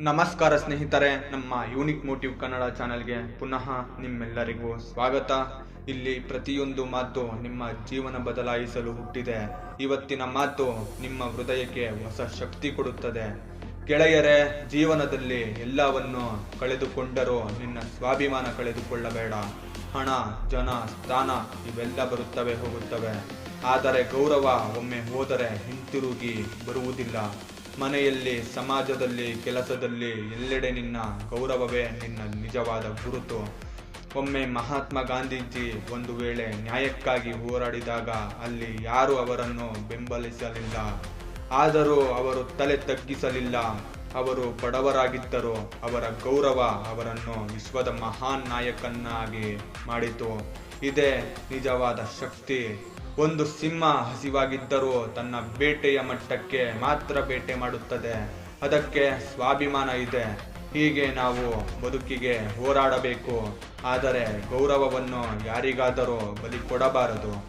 ನಮಸ್ಕಾರ ಸ್ನೇಹಿತರೆ, ನಮ್ಮ ಯೂನಿಕ್ ಮೋಟಿವ್ ಕನ್ನಡ ಚಾನೆಲ್ಗೆ ಪುನಃ ನಿಮ್ಮೆಲ್ಲರಿಗೂ ಸ್ವಾಗತ. ಇಲ್ಲಿ ಪ್ರತಿಯೊಂದು ಮಾತು ನಿಮ್ಮ ಜೀವನ ಬದಲಾಯಿಸಲು ಹುಟ್ಟಿದೆ. ಇವತ್ತಿನ ಮಾತು ನಿಮ್ಮ ಹೃದಯಕ್ಕೆ ಹೊಸ ಶಕ್ತಿ ಕೊಡುತ್ತದೆ. ಗೆಳೆಯರೇ, ಜೀವನದಲ್ಲಿ ಎಲ್ಲವನ್ನು ಕಳೆದುಕೊಂಡರೂ ನಿನ್ನ ಸ್ವಾಭಿಮಾನ ಕಳೆದುಕೊಳ್ಳಬೇಡ. ಹಣ, ಜನ, ಸ್ಥಾನ ಇವೆಲ್ಲ ಬರುತ್ತವೆ ಹೋಗುತ್ತವೆ. ಆದರೆ ಗೌರವ ಒಮ್ಮೆ ಹೋದರೆ ಹಿಂತಿರುಗಿ ಬರುವುದಿಲ್ಲ. ಮನೆಯಲ್ಲಿ, ಸಮಾಜದಲ್ಲಿ, ಕೆಲಸದಲ್ಲಿ ಎಲ್ಲೆಡೆ ನಿನ್ನ ಗೌರವವೇ ನಿನ್ನ ನಿಜವಾದ ಗುರುತು. ಒಮ್ಮೆ ಮಹಾತ್ಮ ಗಾಂಧೀಜಿ ಒಂದು ವೇಳೆ ನ್ಯಾಯಕ್ಕಾಗಿ ಹೋರಾಡಿದಾಗ ಅಲ್ಲಿ ಯಾರು ಅವರನ್ನು ಬೆಂಬಲಿಸಲಿಲ್ಲ? ಆದರೂ ಅವರು ತಲೆ ತಗ್ಗಿಸಲಿಲ್ಲ. ಅವರು ಬಡವರಾಗಿದ್ದರು ಅವರ ಗೌರವ ಅವರನ್ನು ವಿಶ್ವದ ಮಹಾನ್ ನಾಯಕನ್ನಾಗಿ ಮಾಡಿತು. ಇದೇ ನಿಜವಾದ ಶಕ್ತಿ. ಒಂದು ಸಿಂಹ ಹಸಿವಾಗಿದ್ದರೂ ತನ್ನ ಬೇಟೆಯ ಮಟ್ಟಕ್ಕೆ ಮಾತ್ರ ಬೇಟೆ ಮಾಡುತ್ತದೆ. ಅದಕ್ಕೆ ಸ್ವಾಭಿಮಾನ ಇದೆ. ಹೀಗೆ ನಾವು ಬದುಕಿಗೆ ಹೋರಾಡಬೇಕು. ಆದರೆ ಗೌರವವನ್ನು ಯಾರಿಗಾದರೂ ಬಲಿ ಕೊಡಬಾರದು.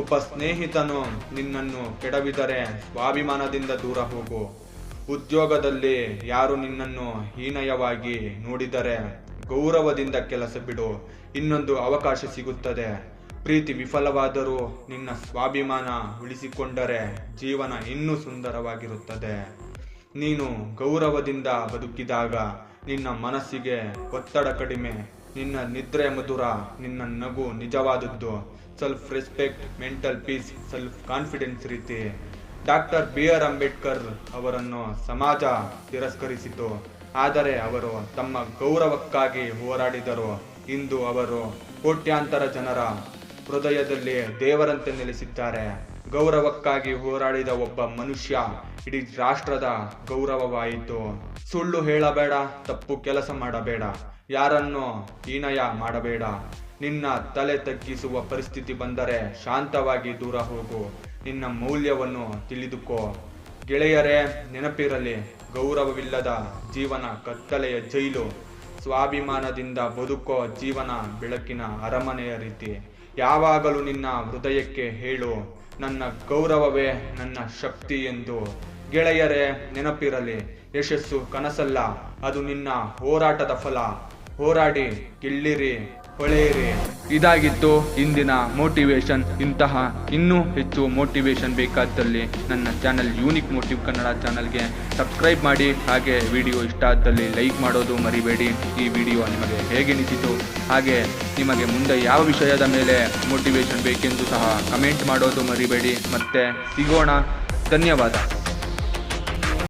ಒಬ್ಬ ಸ್ನೇಹಿತನು ನಿನ್ನನ್ನು ಕೆಡವಿದರೆ ಸ್ವಾಭಿಮಾನದಿಂದ ದೂರ ಹೋಗು. ಉದ್ಯೋಗದಲ್ಲಿ ಯಾರು ನಿನ್ನನ್ನು ಹೀನಯವಾಗಿ ನೋಡಿದರೆ ಗೌರವದಿಂದ ಕೆಲಸ ಬಿಡು. ಇನ್ನೊಂದು ಅವಕಾಶ ಸಿಗುತ್ತದೆ. ಪ್ರೀತಿ ವಿಫಲವಾದರೂ ನಿನ್ನ ಸ್ವಾಭಿಮಾನ ಉಳಿಸಿಕೊಂಡರೆ ಜೀವನ ಇನ್ನೂ ಸುಂದರವಾಗಿರುತ್ತದೆ. ನೀನು ಗೌರವದಿಂದ ಬದುಕಿದಾಗ ನಿನ್ನ ಮನಸ್ಸಿಗೆ ಒತ್ತಡ ಕಡಿಮೆ, ನಿನ್ನ ನಿದ್ರೆ ಮಧುರ, ನಿನ್ನ ನಗು ನಿಜವಾದದ್ದು. Self respect mental peace self confidence ರೀತಿ. ಡಾಕ್ಟರ್ ಬಿ ಆರ್ ಅಂಬೇಡ್ಕರ್ ಅವರನ್ನು ಸಮಾಜ ತಿರಸ್ಕರಿಸಿತು. ಆದರೆ ಅವರು ತಮ್ಮ ಗೌರವಕ್ಕಾಗಿ ಹೋರಾಡಿದರು. ಇಂದು ಅವರು ಕೋಟ್ಯಾಂತರ ಜನರ ಹೃದಯದಲ್ಲಿ ದೇವರಂತೆ ನೆಲೆಸಿದ್ದಾರೆ. ಗೌರವಕ್ಕಾಗಿ ಹೋರಾಡಿದ ಒಬ್ಬ ಮನುಷ್ಯ ಇಡೀ ರಾಷ್ಟ್ರದ ಗೌರವವಾಯಿತು. ಸುಳ್ಳು ಹೇಳಬೇಡ, ತಪ್ಪು ಕೆಲಸ ಮಾಡಬೇಡ, ಯಾರನ್ನು ಹೀನಯ ಮಾಡಬೇಡ. ನಿನ್ನ ತಲೆ ತಗ್ಗಿಸುವ ಪರಿಸ್ಥಿತಿ ಬಂದರೆ ಶಾಂತವಾಗಿ ದೂರ ಹೋಗು, ನಿನ್ನ ಮೌಲ್ಯವನ್ನು ತಿಳಿದುಕೋ. ಗೆಳೆಯರೇ, ನೆನಪಿರಲಿ, ಗೌರವವಿಲ್ಲದ ಜೀವನ ಕತ್ತಲೆಯ ಜೈಲು. ಸ್ವಾಭಿಮಾನದಿಂದ ಬದುಕೋ ಜೀವನ ಬೆಳಕಿನ ಅರಮನೆಯ ರೀತಿ. ಯಾವಾಗಲೂ ನಿನ್ನ ಹೃದಯಕ್ಕೆ ಹೇಳು, ನನ್ನ ಗೌರವವೇ ನನ್ನ ಶಕ್ತಿ ಎಂದು. ಗೆಳೆಯರೇ, ನೆನಪಿರಲಿ, ಯಶಸ್ಸು ಕನಸಲ್ಲ, ಅದು ನಿನ್ನ ಹೋರಾಟದ ಫಲ. ಹೋರಾಡಿ, ಗೆಲ್ಲಿರಿ. ಹೊಳೆಯಿರಿ ಇದಾಗಿತ್ತು ಇಂದಿನ ಮೋಟಿವೇಶನ್ ಇಂತಹ ಇನ್ನೂ ಹೆಚ್ಚು ಮೋಟಿವೇಶನ್ ಬೇಕಾದಲ್ಲಿ ನನ್ನ ಚಾನಲ್ ಯೂನಿಕ್ ಮೋಟಿವ್ ಕನ್ನಡ ಚಾನಲ್ಗೆ ಸಬ್ಸ್ಕ್ರೈಬ್ ಮಾಡಿ. ಹಾಗೆ ವಿಡಿಯೋ ಇಷ್ಟ ಆದಲ್ಲಿ ಲೈಕ್ ಮಾಡೋದು ಮರಿಬೇಡಿ. ಈ ವಿಡಿಯೋ ನಿಮಗೆ ಹೇಗೆನಿಸಿತು? ಹಾಗೆ ನಿಮಗೆ ಮುಂದೆ ಯಾವ ವಿಷಯದ ಮೇಲೆ ಮೋಟಿವೇಶನ್ ಬೇಕೆಂದು ಸಹ ಕಮೆಂಟ್ ಮಾಡೋದು ಮರಿಬೇಡಿ. ಮತ್ತೆ ಸಿಗೋಣ. ಧನ್ಯವಾದ.